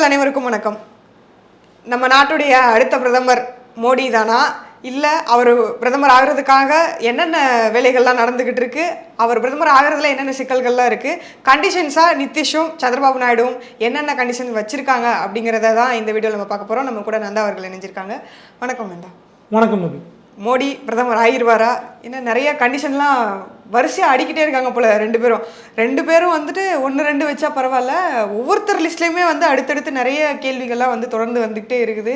நண்பர்கள் அனைவருக்கும் வணக்கம். நம்ம நாட்டுடைய அடுத்த பிரதமர் மோடி தானா? இல்லை அவர் பிரதமர் ஆகிறதுக்காக என்னென்ன வேலைகள்லாம் நடந்துக்கிட்டு இருக்கு? அவர் பிரதமர் ஆகிறதுல என்னென்ன சிக்கல்கள்லாம் இருக்குது கண்டிஷன்ஸாக நிதிஷும் சந்திரபாபு நாயுடுவும் என்னென்ன கண்டிஷன் வச்சுருக்காங்க அப்படிங்கிறத தான் இந்த வீடியோவில் நம்ம பார்க்க போகிறோம் நம்ம கூட நந்தா அவர்கள் இணைஞ்சிருக்காங்க. வணக்கம் நந்தா. வணக்கம் மோடி பிரதமர் ஆகிருவாரா? என்ன நிறைய கண்டிஷன்லாம் வரிசையாக அடிக்கிட்டே இருக்காங்க போல ரெண்டு பேரும். ரெண்டு பேரும் வந்துட்டு ஒன்று ரெண்டு வச்சா பரவாயில்ல. ஒவ்வொருத்தர் லிஸ்ட்லேயுமே வந்து அடுத்தடுத்து நிறைய கேள்விகள்லாம் வந்து தொடர்ந்து வந்துக்கிட்டே இருக்குது.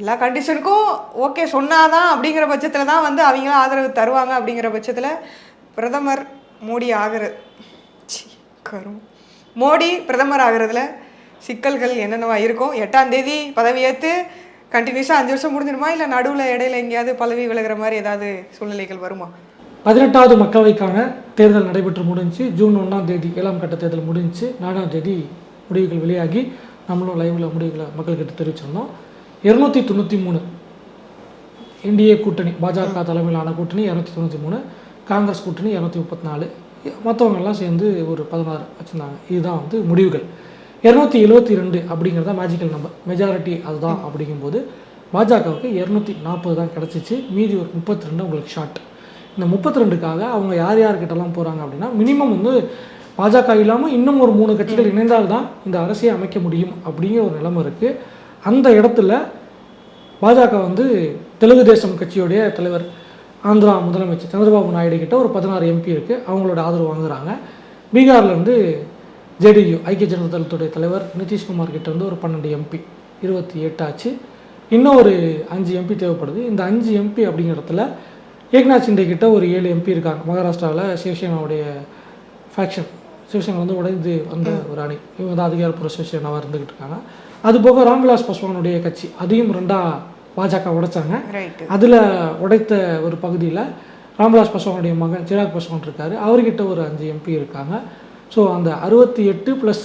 எல்லா கண்டிஷனுக்கும் ஓகே சொன்னாதான் அப்படிங்கிற பட்சத்தில் தான் வந்து அவங்களாம் ஆதரவு தருவாங்க அப்படிங்கிற பட்சத்தில் பிரதமர் மோடி ஆகிறது கரும். மோடி பிரதமர் ஆகிறதுல சிக்கல்கள் என்னென்னவா இருக்கும்? எட்டாம் தேதி பதவியேற்று கண்டினியூஸாக அஞ்சு வருஷம் முடிஞ்சிருமா இல்லை நடுவில் இடையில எங்கேயாவது பதவி விலகிற மாதிரி ஏதாவது சூழ்நிலைகள் வருமா? பதினெட்டாவது மக்களவைக்கான தேர்தல் நடைபெற்று முடிஞ்சு ஜூன் ஒன்றாம் தேதி ஏழாம் கட்ட தேர்தல் முடிஞ்சு நாலாம் தேதி முடிவுகள் வெளியாகி நம்மளும் லைவில் முடிவுகளை மக்கள்கிட்ட தெரிவிச்சிருந்தோம். இரநூத்தி தொண்ணூற்றி மூணு என்டிஏ கூட்டணி பாஜக தலைமையிலான கூட்டணி இரநூத்தி தொண்ணூற்றி மூணு காங்கிரஸ் கூட்டணி இரநூத்தி முப்பத்தி நாலு. மற்றவங்கெல்லாம் சேர்ந்து ஒரு பதினாறு வச்சுருந்தாங்க. இதுதான் வந்து முடிவுகள். இரநூத்தி எழுபத்தி ரெண்டு அப்படிங்கிறத மேஜிக்கல் நம்பர் மெஜாரிட்டி அதுதான் அப்படிங்கும்போது பாஜகவுக்கு இரநூத்தி நாற்பது தான் கிடச்சிச்சு. மீதி ஒரு முப்பத்தி ரெண்டு உங்களுக்கு ஷார்ட் இந்த முப்பத்தி ரெண்டுக்காக அவங்க யார் யார்கிட்டலாம் போகிறாங்க அப்படின்னா மினிமம் வந்து பாஜக இல்லாமல் இன்னும் ஒரு மூணு கட்சிகள் இணைந்தால் தான் இந்த அரசியை அமைக்க முடியும் அப்படிங்கிற ஒரு நிலைமை இருக்குது அந்த இடத்துல பாஜக வந்து தெலுங்கு தேசம் கட்சியுடைய தலைவர் ஆந்திரா முதலமைச்சர் சந்திரபாபு நாயுடு கிட்ட ஒரு பதினாறு எம்பி இருக்குது அவங்களோட ஆதரவு வாங்குறாங்க. பீகார்லேருந்து ஜேடியு ஐக்கிய ஜனதா தளத்துடைய தலைவர் நிதிஷ்குமார் கிட்ட இருந்து ஒரு பன்னெண்டு எம்பி இருபத்தி எட்டாச்சு இன்னும் ஒரு அஞ்சு எம்பி தேவைப்படுது. இந்த அஞ்சு எம்பி அப்படிங்கிற இடத்துல ஏக்நாத் சிண்டே கிட்ட ஒரு ஏழு எம்பி இருக்காங்க. மகாராஷ்டிராவில் சிவசேனாவுடைய ஃபேக்ஷன் சிவசேனா வந்து உடைந்து வந்த ஒரு அணி. இவங்க தான் அதிகாரப்பூர்வ சிவசேனாவாக இருந்துகிட்டு இருக்காங்க. அது போக ராம்விலாஸ் பாஸ்வானுடைய கட்சி. அதையும் ரெண்டா பாஜக உடைச்சாங்க. அதில் உடைத்த ஒரு பகுதியில் ராம்விலாஸ் பாஸ்வானுடைய மகன் சிராக் பாஸ்வான் இருக்காரு. அவர்கிட்ட ஒரு அஞ்சு எம்பி இருக்காங்க. ஸோ அந்த அறுபத்தி எட்டு ப்ளஸ்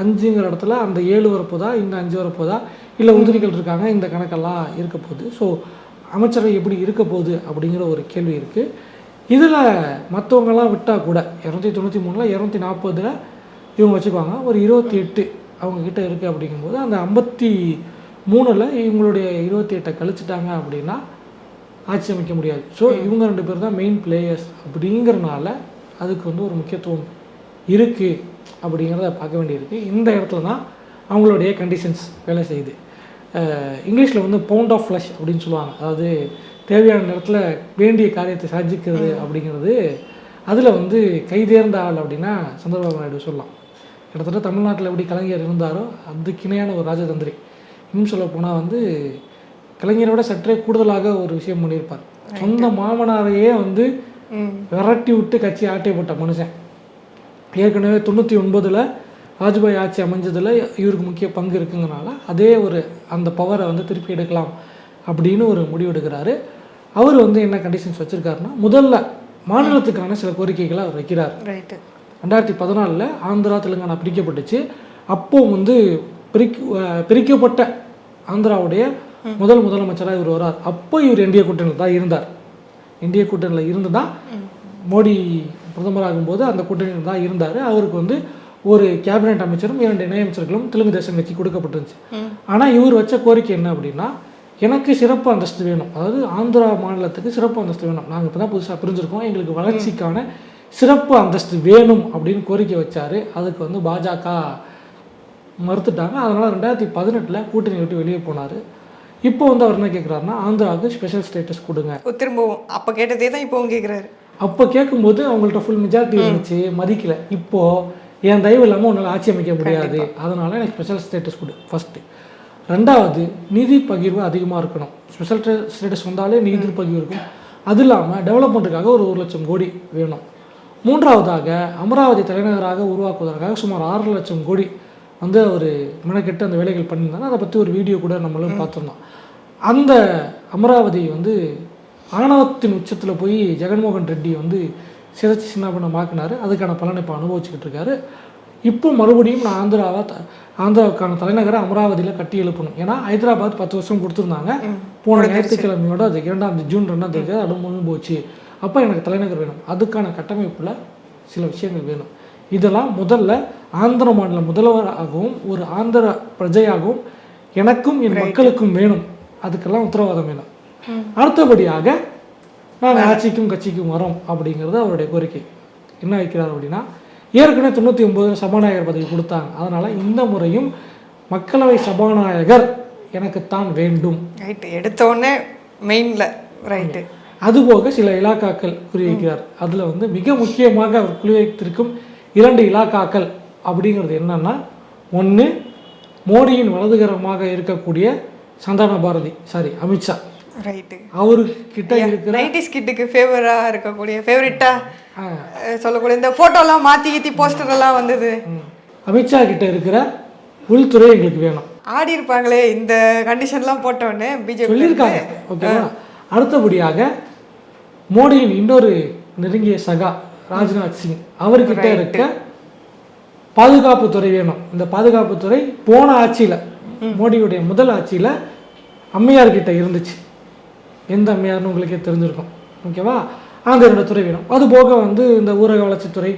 அஞ்சுங்கிற இடத்துல அந்த ஏழு வரப்போதா இந்த அஞ்சு வரப்போதா இல்லை உதிரிகள் இருக்காங்க இந்த கணக்கெல்லாம் இருக்க போகுது. ஸோ அமைச்சரவை எப்படி இருக்க போகுது அப்படிங்கிற ஒரு கேள்வி இருக்குது இதில் மற்றவங்கெல்லாம் விட்டால் கூட இரநூத்தி தொண்ணூற்றி மூணில் இரநூத்தி நாற்பதில் இவங்க வச்சுக்குவாங்க. ஒரு இருபத்தி எட்டு அவங்கக்கிட்ட இருக்குது அப்படிங்கும்போது அந்த ஐம்பத்தி மூணில் இவங்களுடைய இருபத்தி எட்டை கழிச்சிட்டாங்க அப்படின்னா ஆட்சி அமைக்க முடியாது. ஸோ இவங்க ரெண்டு பேர் தான் மெயின் பிளேயர்ஸ் அப்படிங்கிறனால அதுக்கு வந்து ஒரு முக்கியத்துவம் இருக்குது அப்படிங்கிறத பார்க்க வேண்டியிருக்கு. இந்த இடத்துல தான் அவங்களுடைய கண்டிஷன்ஸ் வேலை செய்யுது. இங்கிலீஷில் வந்து பவுண்ட் ஆஃப் ஃப்ளஷ் அப்படின்னு சொல்லுவாங்க. அதாவது தேவையான நேரத்தில் வேண்டிய காரியத்தை சாதிக்கிறது அப்படிங்கிறது அதில் வந்து கைதேர்ந்த ஆள் அப்படின்னா சந்திரபாபு நாயுடு சொல்லலாம். கிட்டத்தட்ட தமிழ்நாட்டில் எப்படி கலைஞர் இருந்தாரோ அதுக்கு இணையான ஒரு ராஜதந்திரி. இன்னும் சொல்ல போனால் வந்து கலைஞரை விட சற்றே கூடுதலாக ஒரு விஷயம் பண்ணியிருப்பார். சொந்த மாமனாரையே வந்து விரட்டி விட்டு கட்சி ஆட்டை போட்ட மனுஷன். ஏற்கனவே தொண்ணூற்றி ஒன்பதில் வாஜ்பாய் ஆட்சி அமைஞ்சதில் இவருக்கு முக்கிய பங்கு இருக்குங்கிறனால அதே ஒரு அந்த பவரை வந்து திருப்பி எடுக்கலாம் அப்படின்னு ஒரு முடிவு எடுக்கிறாரு அவர் வந்து என்ன கண்டிஷன்ஸ் வச்சுருக்காருன்னா முதல்ல மாநிலத்துக்கான சில கோரிக்கைகளை அவர் வைக்கிறார். ரெண்டாயிரத்தி பதினாலில் ஆந்திரா தெலுங்கானா பிரிக்கப்பட்டுச்சு. அப்போ வந்து பிரிக்க அஹ் பிரிக்கப்பட்ட ஆந்திராவுடைய முதல் முதலமைச்சராக இவர் வரார் அப்போ இவர் இந்திய கூட்டணியில் தான் இருந்தார். இந்திய கூட்டணியில் இருந்து தான் மோடி பிரதமராகும்போது அந்த கூட்டணியில் தான் இருந்தார். அவருக்கு வந்து ஒரு கேபினெட் அமைச்சரும் இரண்டு இணையமைச்சர்களும் தெலுங்கு தேசம் கட்சி கொடுக்கப்பட்டிருந்துச்சு ஆனால் இவர் வச்ச கோரிக்கை என்ன அப்படின்னா எனக்கு சிறப்பு அந்தஸ்து வேணும். அதாவது ஆந்திரா மாநிலத்துக்கு சிறப்பு அந்தஸ்து வேணும். நாங்கள் இப்போ தான் புதுசாக பிரிஞ்சிருக்கோம். எங்களுக்கு வளர்ச்சிக்கான சிறப்பு அந்தஸ்து வேணும் அப்படின்னு கோரிக்கை வச்சாரு. அதுக்கு வந்து பாஜக மறுத்துட்டாங்க. அதனால் ரெண்டாயிரத்தி பதினெட்டில் கூட்டணி விட்டு வெளியே போனார். இப்போ வந்து அவர் என்ன கேட்குறாருன்னா ஆந்திராவுக்கு ஸ்பெஷல் ஸ்டேட்டஸ் கொடுங்க. திரும்பவும். அப்போ கேட்டதே தான் இப்போவும் கேட்குறாரு அப்போ கேட்கும்போது அவங்கள்ட்ட ஃபுல் மெஜாரிட்டி இருந்துச்சு. மதிக்கல. இப்போ என் தயவு இல்லாமல் உன்னால் ஆட்சி அமைக்க முடியாது. அதனால எனக்கு ஸ்பெஷல் ஸ்டேட்டஸ் கொடு ஃபர்ஸ்ட் ரெண்டாவது நிதி பகிர்வு அதிகமாக இருக்கணும். ஸ்பெஷல் ஸ்டேட்டஸ் வந்தாலே நிதி பகிர்வு இருக்கும். அது இல்லாமல் டெவலப்மெண்ட்டுக்காக ஒரு ஒரு லட்சம் கோடி வேணும். மூன்றாவதாக அமராவதி தலைநகராக உருவாக்குவதற்காக சுமார் ஆறு லட்சம் கோடி வந்து அவர் மெனக்கெட்டு அந்த வேலைகள் பண்ணியிருந்தாங்க அதை பற்றி ஒரு வீடியோ கூட நம்மளும் பார்த்துருந்தோம். அந்த அமராவதி வந்து ஆணவத்தின் உச்சத்தில் போய் ஜெகன்மோகன் ரெட்டி வந்து சிதைச்சி சின்னாபண்ணமாக்கினாரு அதுக்கான பலனை இப்போ அனுபவிச்சுக்கிட்டு இருக்காரு. இப்போ மறுபடியும் நான் ஆந்திராவை த- ஆந்திராவுக்கான தலைநகரை அமராவதியில் கட்டி எழுப்பணும். ஏன்னா ஹைதராபாத் பத்து வருஷம் கொடுத்துருந்தாங்க. போன ஞாயிற்றுக்கிழமையோட அது இரண்டாம் ஜூன் ரெண்டாம் தேதி அது முடிஞ்சு போச்சு. அப்போ எனக்கு தலைநகர் வேணும். அதுக்கான கட்டமைப்பில் சில விஷயங்கள் வேணும். இதெல்லாம் முதல்ல ஆந்திர மாநில முதல்வராகவும் ஒரு ஆந்திர பிரஜையாகவும் எனக்கும் என் மக்களுக்கும் வேணும். அதுக்கெல்லாம் உத்தரவாதம் வேணும். அடுத்தபடியாக ஆட்சிக்கும் கட்சிக்கும் வரோம் அப்படிங்கிறது அவருடைய கோரிக்கை. என்ன வைக்கிறார் அப்படின்னா ஏற்கனவே தொண்ணூற்றி ஒம்பது சபாநாயகர் பதவி கொடுத்தாங்க. அதனால் இந்த முறையும் மக்களவை சபாநாயகர் எனக்குத்தான் வேண்டும். ரைட்டு எடுத்த உடனே மெயினில் ரைட்டு அதுபோக சில இலாக்காக்கள் குறிவைக்கிறார். அதில் வந்து மிக முக்கியமாக அவர் குறிவைத்திருக்கும் இரண்டு இலாக்காக்கள் அப்படிங்கிறது என்னன்னா ஒன்று மோடியின் வலதுகரமாக இருக்கக்கூடிய சந்தான பாரதி சாரி அமித்ஷா. ரைட்டு அவர்கிட்ட இருக்கிற நைன்டிஸ் கிட்டுக்கு ஃபேவராக இருக்கக்கூடிய ஃபேவரட்டா ஆ, சொல்லக்கூடிய இந்த ஃபோட்டோலாம் மாற்றி கீத்தி போஸ்டர் எல்லாம் வந்தது அமித்ஷா கிட்ட இருக்கிற உள்துறை எங்களுக்கு வேணும். ஆடி இருப்பாங்களே இந்த கண்டிஷன்லாம் போட்டோடனே பிஜேபி சொல்லியிருக்காங்க ஓகேவா அடுத்தபடியாக மோடியின் இன்னொரு நெருங்கிய சகா ராஜ்நாத் சிங் அவர்கிட்ட இருக்க பாதுகாப்புத்துறை வேணும். இந்த பாதுகாப்புத்துறை போன ஆட்சியில் மோடியுடைய முதல் ஆட்சியில் அம்மையார் கிட்ட இருந்துச்சு. எந்த அம்மையார்னு உங்களுக்கே தெரிஞ்சிருக்கும். ஓகேவா? அந்த ரெண்டு துறை வேணும். அது போக வந்து இந்த ஊரக வளர்ச்சித்துறை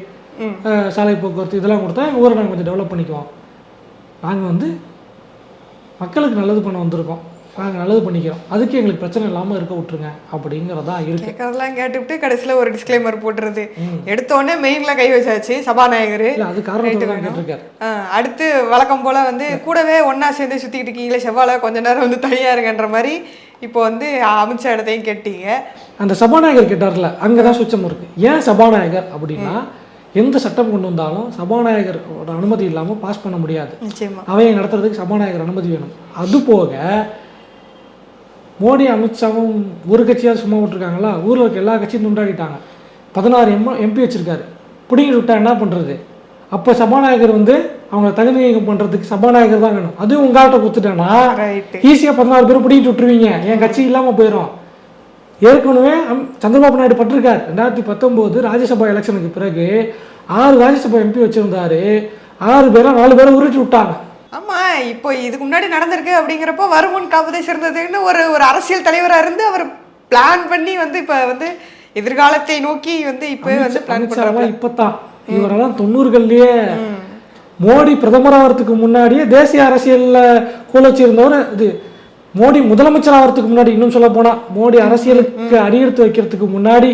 சாலை போக்குவரத்து இதெல்லாம் கொடுத்தா எங்கள் ஊரை நாங்கள் கொஞ்சம் டெவலப் பண்ணிக்குவோம். நாங்கள் வந்து மக்களுக்கு நல்லது பண்ண வந்திருக்கோம். நாங்கள் நல்லது பண்ணிக்கிறோம். அதுக்கு எங்களுக்கு பிரச்சனை இல்லாமல் இருக்க விட்டுருங்க. அப்படிங்கிறதா இருக்கு. கேட்கறதெல்லாம் கேட்டுவிட்டு கடைசியில் ஒரு டிஸ்க்ளைமர் போட்டுறது. எடுத்த உடனே மெயினில் கை வச்சாச்சு சபாநாயகர். அது தான் கேட்டிருக்காரு. அடுத்து வழக்கம் போல் வந்து கூடவே ஒன்றா சேர்ந்து சுற்றிக்கிட்டு இருக்கீங்களே செவ்வாழை கொஞ்ச நேரம் வந்து தனியாக இருங்கன்ற மாதிரி இப்போ வந்து அமித்ஷா இடத்தையும் கேட்டீங்க. அந்த சபாநாயகர் கேட்டார்ல அங்கே தான் சுச்சம் இருக்கு. ஏன் சபாநாயகர் அப்படின்னா எந்த சட்டம் கொண்டு வந்தாலும் சபாநாயகரோட அனுமதி இல்லாமல் பாஸ் பண்ண முடியாது. அவையை நடத்துறதுக்கு சபாநாயகர் அனுமதி வேணும். அது போக மோடி அமித்ஷாவும் ஒரு கட்சியாவது சும்மா விட்டுருக்காங்களா? ஊரில் இருக்க எல்லா கட்சியும் துண்டாடிட்டாங்க. பதினாறு எம் எம்பி வச்சிருக்காரு. பிடிங்கிட்டு விட்டா என்ன பண்ணுறது அப்போ சபாநாயகர் வந்து அவங்க தகுதி நீக்கம் பண்ணுறதுக்கு சபாநாயகர் தான் வேணும். அதுவும் உங்கள்கிட்ட கொடுத்துட்டேன்னா ஈஸியாக பதினாறு பேர் பிடிங்கிட்டு விட்டுருவீங்க. என் கட்சி இல்லாமல் போயிடும் ஏற்கனவே சந்திரபாபு நாயுடு பட்டிருக்கார். ரெண்டாயிரத்தி பத்தொம்போது ராஜ்யசபா எலெக்ஷனுக்கு பிறகு ஆறு ராஜ்யசபா எம்பி வச்சிருந்தாரு. ஆறு பேரை நாலு பேரை உருட்டி விட்டாங்க. ஆமா இப்போ இதுக்கு முன்னாடி நடந்திருக்கு அப்படிங்கிறப்போ வருமுன் காப்பதை சிறந்ததுன்னு ஒரு ஒரு அரசியல் தலைவரா இருந்து அவர் பிளான் பண்ணி வந்து இப்ப வந்து எதிர்காலத்தை நோக்கி வந்து இப்பவே வந்து பிளான் பண்றாங்க அமித்ஷாலாம் இப்பதான் இவரெல்லாம் தொண்ணூறுகள்லயே மோடி பிரதமர் ஆகிறதுக்கு முன்னாடியே தேசிய அரசியல்ல கோலச்சி இருந்தவர் இது மோடி முதலமைச்சர் ஆகிறதுக்கு முன்னாடி இன்னும் சொல்ல போனா மோடி அரசியலுக்கு அடியெடுத்து வைக்கிறதுக்கு முன்னாடி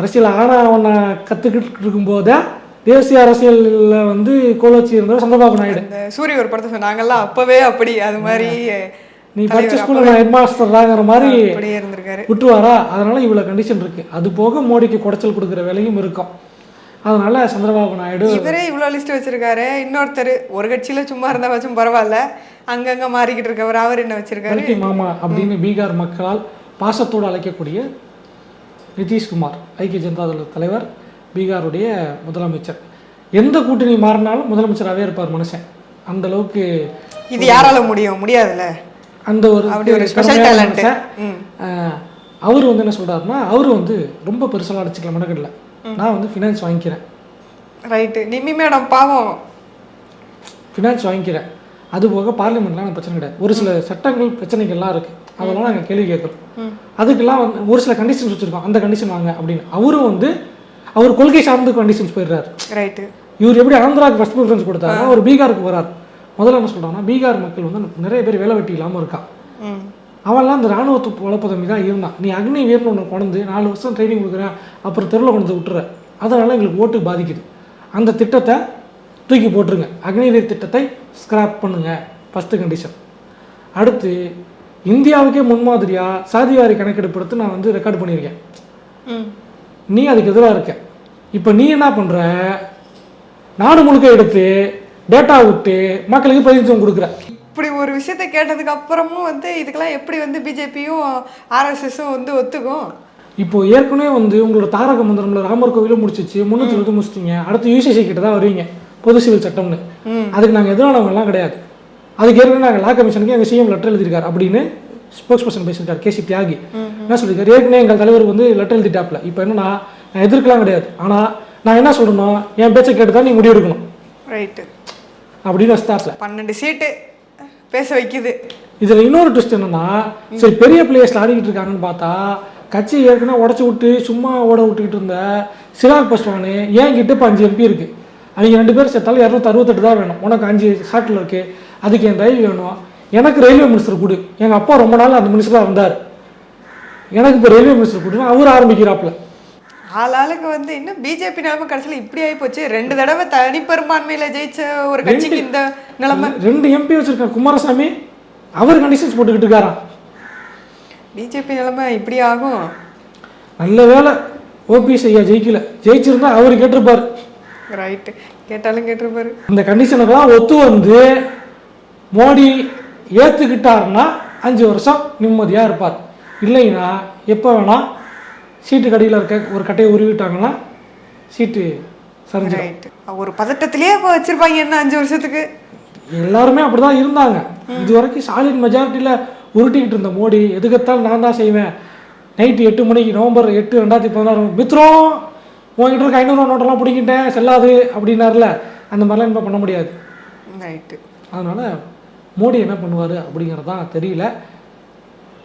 அரசியல் ஆன அவனை கத்துக்கிட்டு இருக்கும்போதே தேசிய அரசியல்ல வந்து கோலச்சி இருந்தவர் சந்திரபாபு நாயுடு. சூரிய ஒரு படத்தை சொன்னாங்கல்ல அப்பவே அப்படி அது மாதிரி நீ படிச்ச ஸ்கூல்ல நான் ஹெட் மாஸ்டர் தாங்கிற மாதிரி விட்டுருவாரா அதனால இவ்வளவு கண்டிஷன் இருக்கு. அது போக மோடிக்கு குடைச்சல் கொடுக்குற வேலையும் இருக்கும். அதனால சந்திரபாபு நாயுடு இவரே இவ்வளோ லிஸ்ட் வச்சிருக்காரு. இன்னொருத்தர் ஒரு கட்சியில சும்மா இருந்தா வச்சும் பரவாயில்ல. அங்கங்க மாறிக்கிட்டு இருக்கவர் அவர் என்ன வச்சிருக்காரு? மாமா அப்படின்னு பீகார் மக்களால் பாசத்தோடு அழைக்கக்கூடிய நிதிஷ்குமார் ஐக்கிய ஜனதா தள தலைவர் பீகாருடைய முதலமைச்சர். எந்த கூட்டணி மாறினாலும் முதலமைச்சராகவே இருப்பார் மனுஷன். அந்த அளவுக்கு இது யாரால முடியும்? முடியாதுல்ல? அந்த ஒரு அவர் வந்து என்ன சொல்றாருன்னா அவர் வந்து ரொம்ப பெருசாக அடிச்சுக்கல மனக்கடல நான் வந்து ஃபினான்ஸ் வாங்கிக்கிறேன். ரைட்டு நிம்மி மேடம் பாவம். ஃபினான்ஸ் வாங்கிக்கிறேன். அது போக பார்லிமெண்ட்லாம் எனக்கு பிரச்சனை கிடையாது. ஒரு சில சட்டங்கள் பிரச்சனைகள்லாம் இருக்குது அதெல்லாம் நாங்கள் கேள்வி கேட்குறோம். அதுக்கெல்லாம் வந்து ஒரு சில கண்டிஷன்ஸ் வச்சுருக்கோம். அந்த கண்டிஷன் வாங்க அப்படின்னு. அவரும் வந்து அவர் கொள்கை சார்ந்த கண்டிஷன்ஸ் போயிடுறாரு. ரைட்டு இவர் எப்படி ஆந்திராவுக்கு ஃபஸ்ட் ப்ரிஃபரன்ஸ் கொடுத்தாருன்னா ஒரு பீகாருக்கு வரார் முதல்ல என்ன சொல்கிறாங்கன்னா பீகார் மக்கள் வந்து நிறைய பேர் வேலை வெட்டி இல்லாமல் இருக்கான் அவன்லாம் அந்த ராணுவத்து வளப்பதம்பி தான் இருந்தான் நீ அக்னி வீரன் ஒன்று கொண்டு நாலு வருஷம் ட்ரைனிங் கொடுக்குறேன் அப்புறம் தெருவில் கொண்டு விட்டுற. அதனால் எங்களுக்கு ஓட்டு பாதிக்குது. அந்த திட்டத்தை தூக்கி போட்டுருங்க. அக்னிவீர் திட்டத்தை ஸ்கிராப் பண்ணுங்க. ஃபஸ்ட்டு கண்டிஷன் அடுத்து இந்தியாவுக்கே முன்மாதிரியாக சாதிவாரி கணக்கெடுப்பு எடுத்து நான் வந்து ரெக்கார்ட் பண்ணியிருக்கேன். நீ அதுக்கு எதிராக இருக்க. இப்போ நீ என்ன பண்ணுற நாடு முழுக்க எடுத்து டேட்டா விட்டு மக்களுக்கு பதிவு கொடுக்குற. இப்படி ஒரு விஷயத்தை கேட்டதுக்கு அப்புறமும் வந்து இதுக்கெல்லாம் எப்படி வந்து பிஜேபியும் ஆர்எஸ்எஸும் வந்து ஒத்துக்கும்? இப்போ ஏற்கனவே வந்து உங்களோட தாரக மந்திரம்ல ராமர் கோவிலும் முடிச்சிச்சு. முன்னூற்றி இருபது முடிச்சிட்டீங்க அடுத்து யூசிசி கிட்ட தான் வருவீங்க. பொது சிவில் சட்டம்னு. அதுக்கு நாங்கள் எதிரானவங்கலாம் கிடையாது. அதுக்கு ஏற்கனவே நாங்கள் லா கமிஷனுக்கு எங்கள் சிஎம் லெட்டர் எழுதியிருக்காரு அப்படின்னு ஸ்போக்ஸ் பர்சன் பேசியிருக்காரு கேசி தியாகி. என்ன சொல்லியிருக்காரு? ஏற்கனவே எங்கள் தலைவர் வந்து லெட்டர் எழுதிட்டாப்ல. இப்போ என்னன்னா நான் எதிர்க்கலாம் கிடையாது. ஆனால் நான் என்ன சொல்லணும் என் பேச்சை கேட்டு தான் நீ முடிவு எடுக்கணும் ரைட்டு அப்படின்னு வச்சுட்டாப்ல பன்னெண்டு சீட்டு பேச வைக்குது. இதில் இன்னொரு ட்விஸ்ட் என்னன்னா சரி பெரிய பிளேயர்ஸில் ஆடிக்கிட்டு இருக்காங்கன்னு பார்த்தா கட்சி ஏற்கனவே உடச்சி விட்டு சும்மா ஓட விட்டுக்கிட்டு இருந்த சிராக் பஸ்வானு ஏன் கிட்ட இப்போ அஞ்சு எம்பி இருக்கு. அவங்க ரெண்டு பேரும் சேர்த்தாலும் இரநூத்தி அறுபத்தெட்டு தான் வேணும். உனக்கு அஞ்சு ஷாட்டில் இருக்கு. அதுக்கு என் ரயில் வேணும். எனக்கு ரயில்வே மினிஸ்டர் கொடு. எங்கள் அப்பா ரொம்ப நாள் அந்த மினிஸ்டராக இருந்தார். எனக்கு இப்போ ரயில்வே மினிஸ்டர் கொடுன்னா அவர் ஆரம்பிக்கிறாப்புல. ஆளாளுக்கு வந்து இன்னும் பிஜேபி நிலைமை கடைசியில் இப்படி ஆகி போச்சு. ரெண்டு தடவை தனிப்பெரும்பான்மையில ஜெயிச்ச ஒரு கட்சிக்கு இந்த நிலைமை. ரெண்டு எம்பி வச்சிருக்க குமாரசாமி அவர் கண்டிஷன்ஸ் போட்டுக்கிட்டு இருக்காராம் பிஜேபி நிலைமை இப்படி ஆகும். நல்ல வேலை ஓபிஎஸ் ஐயா ஜெயிக்கல. ஜெயிச்சிருந்தா அவர் கேட்டிருப்பார். ரைட்டு கேட்டாலும் கேட்டிருப்பாரு. அந்த கண்டிஷனுக்கெல்லாம் ஒத்து வந்து மோடி ஏற்றுக்கிட்டாருன்னா அஞ்சு வருஷம் நிம்மதியாக இருப்பார். இல்லைன்னா எப்போ வேணால் சீட்டு கடியில் இருக்க ஒரு கட்டையை உருவிட்டாங்கன்னா சீட்டு சரிஞ்சிடும். ஒரு பதட்டத்திலேயே இப்போ வச்சிருப்பாங்க என்ன அஞ்சு வருஷத்துக்கு? எல்லாருமே அப்படிதான் இருந்தாங்க. இது வரைக்கும் சாலிட் மெஜாரிட்டியில் உருட்டிக்கிட்டு இருந்த மோடி எதுக்கத்தாலும் நான் தான் செய்வேன். நைட்டு எட்டு மணிக்கு நவம்பர் எட்டு ரெண்டாயிரத்தி பதினாறு. மித்ரம் உங்ககிட்ட இருக்க ஐநூறு நோட்டெல்லாம் பிடிக்கிட்டேன் செல்லாது அப்படின்னார்ல. அந்த மாதிரிலாம் இனிமேல் பண்ண முடியாது. ரைட்டு அதனால் மோடி என்ன பண்ணுவார் அப்படிங்கிறது தான் தெரியல.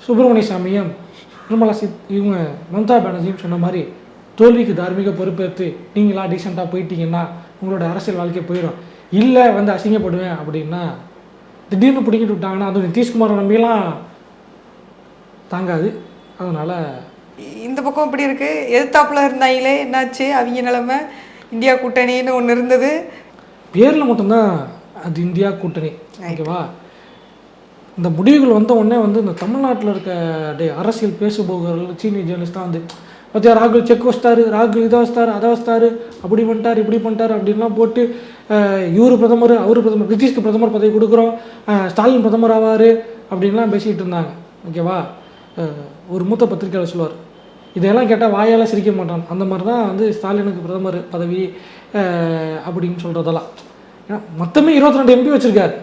சுப்பிரமணிய சாமியும் நிர்மலா சீத் இவங்க மம்தா பானர்ஜியும் சொன்ன மாதிரி தோல்விக்கு தார்மீக பொறுப்பேற்று நீங்களா டீசெண்டாக போயிட்டீங்கன்னா உங்களோட அரசியல் வாழ்க்கை போயிடும். இல்லை வந்து அசிங்கப்படுவேன் அப்படின்னா திடீர்னு பிடிக்கிட்டு விட்டாங்கன்னா அதுவும் நிதிஷ்குமாரை நம்பியெல்லாம் தாங்காது. அதனால் இந்த பக்கம் இப்படி இருக்கு. எதிர்த்தாப்புல இருந்தாங்களே என்னாச்சு? அவங்க நிலைமை? இந்தியா கூட்டணின்னு ஒன்று இருந்தது. பேரில் மட்டும்தான் அது இந்தியா கூட்டணி. ஓகேவா? இந்த முடிவுகள் வந்த உடனே வந்து இந்த தமிழ்நாட்டில் இருக்க டே அரசியல் பேசுபவர்கள் சீனியர் ஜேர்னலிஸ்ட் தான் வந்து பார்த்தியா ராகுல் செக் வச்சிட்டாரு ராகுல் இதை வச்சிட்டாரு அதை வச்சிட்டாரு அப்படி பண்ணிட்டார் இப்படி பண்ணிட்டாரு அப்படின்லாம் போட்டு இவர் பிரதமர் அவர் பிரதமர் நிதிஷ்க்கு பிரதமர் பதவி கொடுக்குறோம் ஸ்டாலின் பிரதமர் ஆவார் அப்படின்லாம் பேசிக்கிட்டு இருந்தாங்க. ஓகேவா ஒரு மூத்த பத்திரிகையாளர் சொல்லுவார். இதெல்லாம் கேட்டால் வாயால் சிரிக்க மாட்டான். அந்த மாதிரி தான் வந்து ஸ்டாலினுக்கு பிரதமர் பதவி அப்படின்னு சொல்கிறதெல்லாம் ஏன்னா மொத்தமே இருபத்தி ரெண்டு எம்பி வச்சுருக்காரு.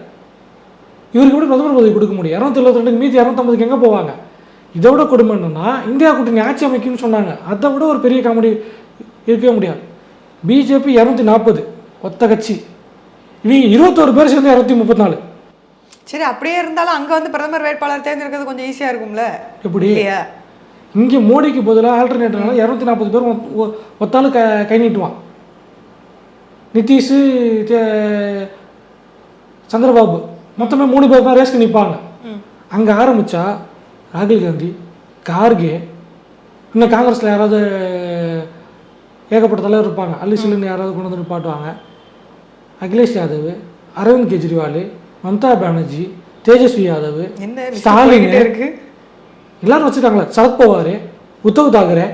இவருக்கு எப்படி பிரதமர் பதவி கொடுக்க முடியும்? இரநூத்தி எழுபத்தி ரெண்டுக்கு மீதி இரநூத்தம்பதுக்கு எங்கே போவாங்க? இதை விட கொடுமை என்னன்னா இந்தியா கூட்டணி ஆட்சி அமைக்கும்னு சொன்னாங்க. அதை விட ஒரு பெரிய காமெடி இருக்கவே முடியாது. பிஜேபி இரநூத்தி நாற்பது ஒத்த கட்சி. இவங்க இருபத்தோரு பேர் சேர்ந்து இரநூத்தி முப்பத்தி நாலு சரி அப்படியே இருந்தாலும் அங்க வந்து பிரதமர் வேட்பாளர் தேர்ந்தெடுக்கிறது கொஞ்சம் ஈஸியா இருக்கும்ல? எப்படி? இங்கே மோடிக்கு பதிலாக ஆல்டர்னேட்டர்னால இரநூத்தி நாற்பது பேர் ஒத்தாலும் க கை நீட்டுவான். நிதிஷு சந்திரபாபு. மொத்தமே மூணு பேர் தான் ரேஸ்க்கு நிற்பாங்க அங்கே ஆரம்பித்தா ராகுல் காந்தி கார்கே இன்னும் காங்கிரஸில் யாராவது ஏகப்பட்ட தலைவர் இருப்பாங்க. அல்லி சில்லுன்னு யாராவது கொண்டு வந்து நிப்பாட்டுவாங்க. அகிலேஷ் யாதவ் அரவிந்த் கெஜ்ரிவால் மம்தா பானர்ஜி தேஜஸ்வி யாதவ் ஸ்டாலின் இருக்கு? எல்லாரும் வச்சுருக்காங்களே சரத்பவார் உத்தவ் தாக்கரே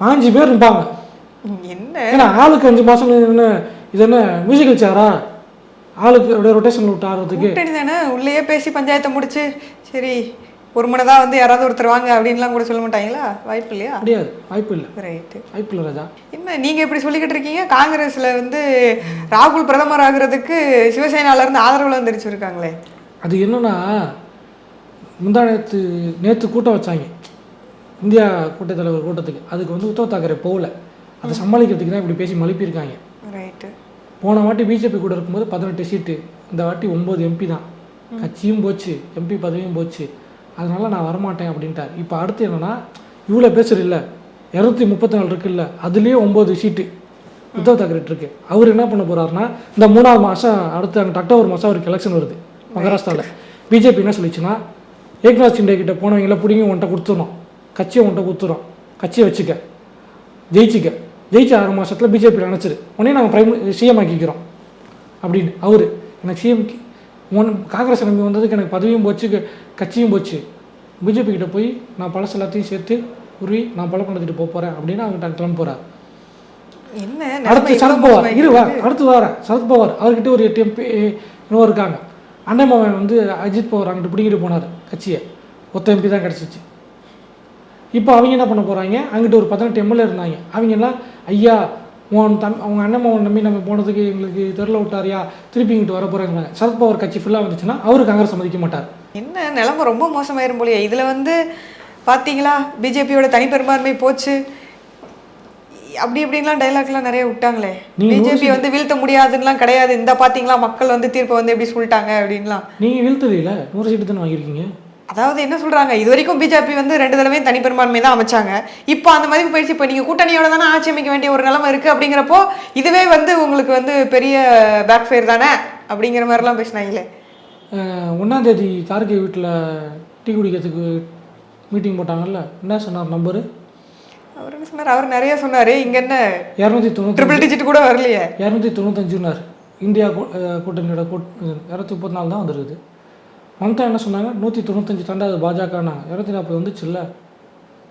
பாஞ்சு பேர் இருப்பாங்க என்ன? ஏன்னா ஆளுக்கு அஞ்சு மாதம் என்ன இது என்ன மியூசிக்கல் சேரா ஆளுக்கு அப்படியே ரொட்டேஷனில் விட்டு ஆடுறதுக்கு தானே உள்ளேயே பேசி பஞ்சாயத்தை முடிச்சு சரி ஒரு மனதா வந்து யாராவது ஒருத்தர் வாங்க அப்படின்லாம் கூட சொல்ல மாட்டாங்களா? வாய்ப்பு இல்லையா? முடியாது வாய்ப்பு இல்லை. ரைட்டு வாய்ப்பு இல்லை ராஜா. என்ன நீங்க இப்படி சொல்லிக்கிட்டு இருக்கீங்க? காங்கிரஸ்ல வந்து ராகுல் பிரதமர் ஆகுறதுக்கு சிவசேனால இருந்து ஆதரவுல வந்துருச்சு இருக்காங்களே அது என்னன்னா முந்தா நேற்று நேற்று கூட்டம் வச்சாங்க. இந்தியா கூட்டத் தலைவர் கூட்டத்துக்கு. அதுக்கு வந்து உத்தவ் தாக்கரே போகல. அதை சமாளிக்கிறதுக்கு தான் இப்படி பேசி மழுப்பியிருக்காங்க. போன வாட்டி பிஜேபி கூட இருக்கும்போது பதினெட்டு சீட்டு இந்த வாட்டி ஒம்பது எம்பி தான். கட்சியும் போச்சு எம்பி பதவியும் போச்சு. அதனால நான் வரமாட்டேன் அப்படின்ட்டார். இப்போ அடுத்து என்னன்னா இவ்வளோ பேசுறில்ல இரநூத்தி முப்பத்தி நாலு இருக்குல்ல அதுலேயே ஒம்பது சீட்டு உத்தவ் தாக்கரே இருக்கு. அவர் என்ன பண்ண போறாருன்னா இந்த மூணாவது மாதம் அடுத்து அங்கே அக்டோபர் மாதம் அவருக்கு எலெக்ஷன் வருது மகாராஷ்டிராவில் பிஜேபி என்ன சொல்லிச்சுன்னா ஏக்நாத் சிண்டே கிட்ட போனவங்கள பிடிங்கி உன்ட்ட கொடுத்துடணும். கட்சியை உன்ட்ட கொடுத்துரும் கட்சியை வச்சுக்க. ஜெயிச்சுக்க. ஜெயிச்ச ஆறு மாதத்தில் பிஜேபி நினச்சிரு உடனே நாங்கள் பிரைம் சிஎம் ஆக்கிக்கிறோம். அப்படின்னு. அவர் எனக்கு சிஎம் ஒன் காங்கிரஸ் நம்பி வந்ததுக்கு எனக்கு பதவியும் போச்சு கட்சியும் போச்சு. பிஜேபி கிட்ட போய் நான் பழசு எல்லாத்தையும் சேர்த்து உருவி நான் பழம் பண்ணதுட்டு போக போகிறேன் அப்படின்னு அவங்க கிளம்ப போகிறார் என்ன அடுத்து நிலைமை சரத் இவ்வளவு பவார் இரு அடுத்து வர. சரத் பவார். அவர்கிட்ட ஒரு எட்டு எம்பி இருக்காங்க. அண்ணன் மகன் வந்து அஜித் பவார் அங்கிட்டு பிடிக்கிட்டு போனார் கட்சியை. ஒத்த எம்பி தான் கிடச்சிச்சு. இப்போ அவங்க என்ன பண்ண போகிறாங்க அங்கிட்டு ஒரு பதினெட்டு எம்எல்ஏ இருந்தாங்க. அவங்க எல்லாம் ஐயா உன் தம் அவங்க அண்ணன் மகன் நம்பி நம்ம போனதுக்கு எங்களுக்கு தெரில விட்டாரியா? திருப்பி இங்கிட்டு வர போகிறாங்க சரத் பவார் கட்சி ஃபுல்லாக வந்துச்சுன்னா அவரு காங்கிரஸ் சம்மதிக்க மாட்டார். என்ன நிலைமை ரொம்ப மோசமாயிரும் போலயே. இதுல வந்து பாத்தீங்களா? பிஜேபியோட தனிப்பெரும்பான்மை போச்சு. அப்படி இப்படின்லாம் டைலாக்லாம் நிறைய விட்டாங்களே. பிஜேபி வந்து வீழ்த்த முடியாதுன்னுலாம் கிடையாது. இந்த பாத்தீங்களா மக்கள் வந்து தீர்ப்பை வந்து எப்படி சொல்லிட்டாங்க அப்படின்லாம். நீங்கள் வீழ்த்தலையில் நூறு சீட்டு தானே வாங்கியிருக்கீங்க? அதாவது என்ன சொல்றாங்க? இது வரைக்கும் பிஜேபி வந்து ரெண்டு தடவையும் தனிப்பெரும்பான்மை தான் அமைச்சாங்க. இப்போ அந்த மதிப்பு போயிடுச்சு. இப்போ நீங்க கூட்டணியோட தானே ஆட்சி அமைக்க வேண்டிய ஒரு நிலைமை இருக்கு அப்படிங்கிறப்போ இதுவே வந்து உங்களுக்கு வந்து பெரிய பேக் ஃபயர் தானே அப்படிங்கிற மாதிரிலாம் பேசினாங்களே. ஒன்றாந்தேதி கார்கே வீட்டில் டீ குடிக்கிறதுக்கு மீட்டிங் போட்டாங்கல்ல? என்ன சொன்னார் நம்பரு? அவர் என்ன சொன்னார்? அவர் நிறைய சொன்னாரு. இங்க என்ன இரநூத்தி தொண்ணூற்றி ட்ரிபிள் டிஜிட் கூட வரலையே. இரநூத்தி தொண்ணூத்தஞ்சுனார் இந்தியா கூட்டணியோட கூட் இரநூத்தி முப்பத்தி நாலு தான் வந்துருக்குது. மம்தா என்ன சொன்னாங்க? நூற்றி தொண்ணூத்தஞ்சு தாண்டாது பாஜகனாங்க இரநூத்தி நாற்பது வந்துச்சுல்ல.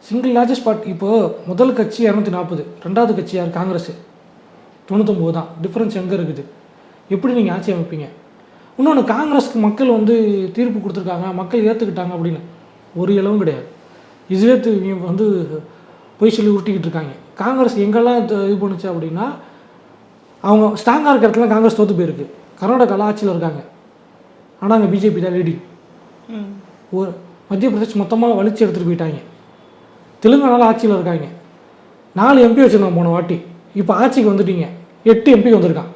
சிங்கிள் லார்ஜஸ்ட் பார்ட் இப்போது முதல் கட்சி இரநூத்தி நாற்பது ரெண்டாவது கட்சி யார்? காங்கிரஸ். தொண்ணூத்தொம்பது தான். டிஃப்ரென்ஸ் எங்கே இருக்குது? எப்படி நீங்கள் ஆட்சி அமைப்பீங்க? இன்னொன்று காங்கிரஸ்க்கு மக்கள் வந்து தீர்ப்பு கொடுத்துருக்காங்க மக்கள் ஏற்றுக்கிட்டாங்க அப்படின்னு. ஒரு இளவும் கிடையாது. இதுவே வந்து பொய் சொல்லி உருட்டிக்கிட்டு இருக்காங்க. காங்கிரஸ் எங்கெல்லாம் இது பண்ணுச்சு அப்படின்னா அவங்க ஸ்ட்ராங்காக இருக்கிறதுலாம் காங்கிரஸ் தோற்று போயிருக்கு. கர்நாடகாவில் ஆட்சியில் இருக்காங்க. ஆனால் அங்கே பிஜேபி தான் லீடிங். ஒரு மத்திய பிரதேஷ் மொத்தமாக வலிச்சு எடுத்துகிட்டு போயிட்டாங்க. தெலுங்கானாவில் ஆட்சியில் இருக்காங்க. நாலு எம்பி வச்சுருந்தாங்க போன வாட்டி. இப்போ ஆட்சிக்கு வந்துட்டீங்க. எட்டு எம்பி வந்திருக்கான்.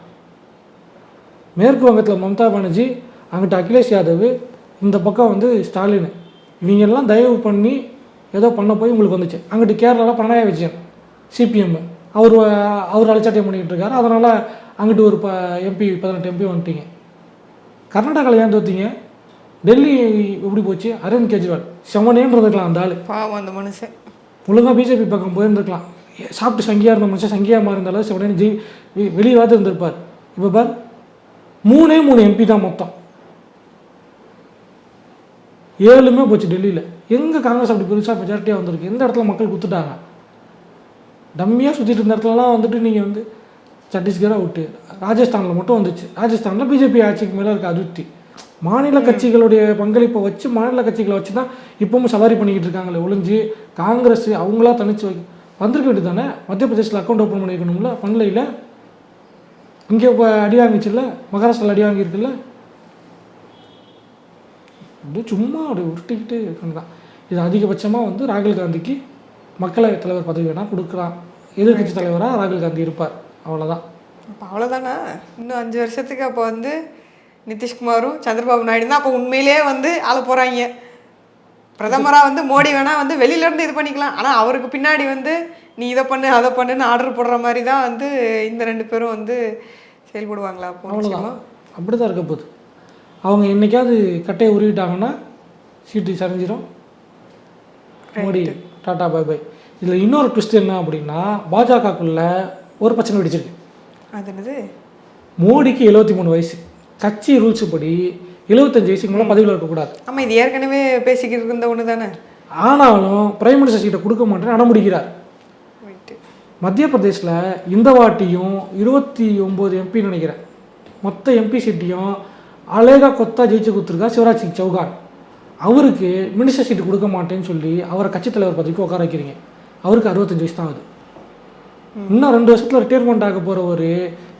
மேற்கு வங்கத்தில் மம்தா பானர்ஜி அங்கிட்ட அகிலேஷ் யாதவ் இந்த பக்கம் வந்து ஸ்டாலின். இவங்க எல்லாம் தயவு பண்ணி ஏதோ பண்ண போய் உங்களுக்கு வந்துச்சு. அங்கிட்டு கேரளாவில் பினராயி விஜயன் சிபிஎம் அவர் அவர் அலட்சாட்டியம் பண்ணிக்கிட்டு இருக்காரு. அதனால் அங்கிட்டு ஒரு ப எம்பி பதினெட்டு எம்பி வந்துட்டீங்க. கர்நாடகாவில் ஏன் தோத்தீங்க? டெல்லி எப்படி போச்சு? அரவிந்த் கெஜ்ரிவால். செவனேன்னு இருந்திருக்கலாம் அந்த ஆள். பாவம் அந்த மனுஷன். ஒழுங்காக பிஜேபி பக்கம் போயிருந்துருக்கலாம். சாப்பிட்டு சங்கியாக இருந்த மனுஷன் சங்கியாக மாறி இருந்தாலும் செவனேன்னு ஜெய் வெ- வெளியவாது இருந்திருப்பார். இப்போ பார் மூணே மூணு எம்பி தான் மொத்தம். ஏழுமே போச்சு டெல்லியில். எங்கே காங்கிரஸ் அப்படி பெருசாக மெஜாரிட்டியாக வந்திருக்கு? எந்த இடத்துல மக்கள் குத்துட்டாங்க? டம்மியாக சுற்றிட்டு இருந்த இடத்துலலாம் வந்துட்டு நீங்கள் வந்து சத்தீஸ்கரை விட்டு ராஜஸ்தானில் மட்டும் வந்துச்சு. ராஜஸ்தானில் பிஜேபி ஆட்சிக்கு மேலே இருக்க அதிருப்தி. மாநில கட்சிகளுடைய பங்களிப்பை வச்சு மாநில கட்சிகளை வச்சு தான் இப்பவும் சவாரி பண்ணிக்கிட்டு இருக்காங்களே ஒளிஞ்சு காங்கிரஸ் அவங்களா தனிச்சு வை வந்திருக்க வேண்டியது தானே மத்திய பிரதேசில் அக்கௌண்ட் ஓப்பன் பண்ணியிருக்கணும்ல பண்ணலையில் இங்கே இப்போ அடி வாங்கிச்சுல்ல? மகாராஷ்டிராவில் அடி வாங்கியிருக்குல்ல? அப்படியே சும்மா அப்படி உருட்டிக்கிட்டு தான் இது அதிகபட்சமாக வந்து ராகுல் காந்திக்கு மக்களவைத் தலைவர் பதவி வேணால் கொடுக்குறான் எதிர்க்கட்சி தலைவராக ராகுல் காந்தி இருப்பார். அவ்வளோதான் அப்போ அவ்வளோதானா இன்னும் அஞ்சு வருஷத்துக்கு அப்போ வந்து நிதிஷ்குமாரும் சந்திரபாபு நாயுடு தான் அப்போ உண்மையிலேயே வந்து ஆள போகிறாங்க பிரதமராக வந்து மோடி வேணா வந்து வெளியில இருந்து இது பண்ணிக்கலாம். ஆனால் அவருக்கு பின்னாடி வந்து நீ இதை பண்ணு அதை பண்ணுன்னு ஆர்டர் போடுற மாதிரி தான் வந்து இந்த ரெண்டு பேரும் வந்து செயல்படுவாங்களா? அவ்வளோதான் அப்படி தான் இருக்க போகுது. அவங்க என்னைக்காவது கட்டையை உருவிட்டாங்கன்னா சீட்டு சரிஞ்சிடும் மோடி டாடா பை பை இதில் இன்னொரு ட்விஸ்ட் என்ன அப்படின்னா பாஜகக்குள்ள ஒரு பிரச்சனை வெடிச்சிருக்கு. அது என்னது மோடிக்கு எழுபத்தி மூணு வயசு. கட்சி ரூல்ஸ் படி எழுபத்தஞ்சு வயசுக்கு மேலே பதவியில் இருக்கக்கூடாது. ஆமாம் இது ஏற்கனவே பேசிக்கிட்டு இருந்த ஒன்று தானே? ஆனாலும் பிரைம் மினிஸ்டர் சீட்டை கொடுக்க மாட்டேன்னு அடம்பிடிக்கிறார் ரைட்டு. மத்திய பிரதேசில் இந்த வாட்டியும் இருபத்தி ஒம்பது எம்பி நினைக்கிறேன். மொத்த எம்பி சீட்டையும் அழகா கொத்தா ஜெயிச்சு கொடுத்துருக்கா சிவராஜ் சிங் சௌகான். அவருக்கு மினிஸ்டர் சீட்டு கொடுக்க மாட்டேன்னு சொல்லி அவரை கட்சித் தலைவர் பதவிக்கு உட்கார வைக்கிறீங்க. அவருக்கு அறுபத்தஞ்சு வயசு தான் ஆகுது. இன்னும் ரெண்டு வருஷத்தில் ரிட்டையர்மெண்ட் ஆக போகிறவர்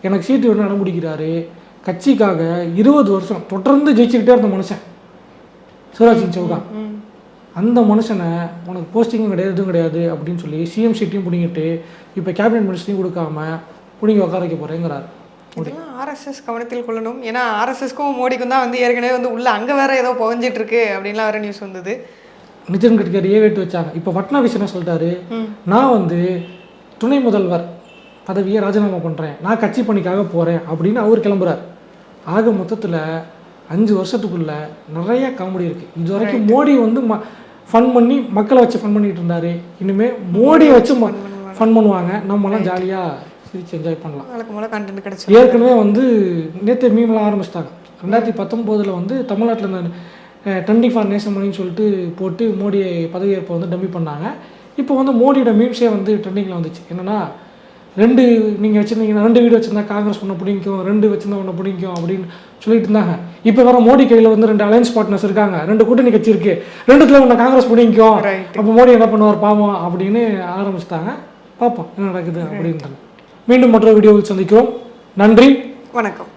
எனக்கு சீட்டு வேணும் அனுப்பிடிக்கிறாரு கட்சிக்காக இருபது வருஷம் தொடர்ந்து ஜெயிச்சுக்கிட்டே இருந்த மனுஷன். சிவராஜ் சிங் சௌகான். அந்த மனுஷனை உனக்கு போஸ்டிங்கும் கிடையாது எதுவும் கிடையாது அப்படின்னு சொல்லி சிஎம் சீட்டையும் பிடிங்கிட்டு இப்போ கேபினெட் மினிஸ்டரையும் கொடுக்காம பிடிங்கி உட்கார வைக்க போகிறேங்கிறார் இதெல்லாம் ஆர்எஸ்எஸ் கவனத்தில் கொள்ளணும். ஏன்னா ஆர்எஸ்எஸ்க்கும் மோடிக்கும் தான் வந்து ஏற்கனவே வந்து உள்ள அங்கே வேற ஏதோ புகஞ்சிட்டு இருக்கு அப்படின்லாம் வேற நியூஸ் வந்தது. நிதின் கட்கரியே வேட்டு வச்சாங்க. இப்போ பட்னாவிஸ் என்ன சொல்லிட்டாரு. நான் வந்து துணை முதல்வர் பதவியை ராஜினாமா பண்ணுறேன் நான் கட்சி பணிக்காக போகிறேன் அப்படின்னு அவர் கிளம்புறார். ஆக மொத்தத்தில் அஞ்சு வருஷத்துக்குள்ள நிறைய காமெடி இருக்குது இது வரைக்கும் மோடி வந்து ம ஃபன் பண்ணி மக்களை வச்சு ஃபன் பண்ணிட்டு இருந்தாரு. இனிமேல் மோடியை வச்சு ஃபன் பண்ணுவாங்க. நம்மலாம் ஜாலியாக சிரிச்சு என்ஜாய் பண்ணலாம். கிடைச்சு ஏற்கனவே வந்து நேற்று மீம்லாம் ஆரம்பிச்சிட்டாங்க. ரெண்டாயிரத்தி பத்தொம்போதில் வந்து தமிழ்நாட்டில் இந்த ட்ரெண்டிங் ஃபார் நேஷன் மணின்னு சொல்லிட்டு போட்டு மோடி பதவியேற்பை வந்து டம்மி பண்ணாங்க. இப்போ வந்து மோடியோட மீம்ஸே வந்து ட்ரெண்டிங்கில் வந்துச்சு. என்னென்னா ரெண்டு நீங்கள் வச்சுருந்தீங்கன்னா ரெண்டு வீடு வச்சுருந்தா காங்கிரஸ் ஒன்று பிடிக்கும் ரெண்டு வச்சுருந்தா ஒன்று பிடிக்கும் அப்படின்னு சொல்லிட்டு இருந்தாங்க. இப்போ வர மோடி கையில் வந்து ரெண்டு அலையன்ஸ் பார்ட்னர்ஸ் இருக்காங்க. ரெண்டு கூட்டணி கட்சி இருக்கு. ரெண்டுத்துல ஒன்று காங்கிரஸ் பிடிக்கும். அப்போ மோடி என்ன பண்ணுவார் பாவம் அப்படின்னு ஆரம்பிச்சிட்டாங்க. பார்ப்போம் என்ன நடக்குது அப்படின்ட்டு மீண்டும் மற்றொரு வீடியோவில் சந்திக்கிறோம். நன்றி. வணக்கம்.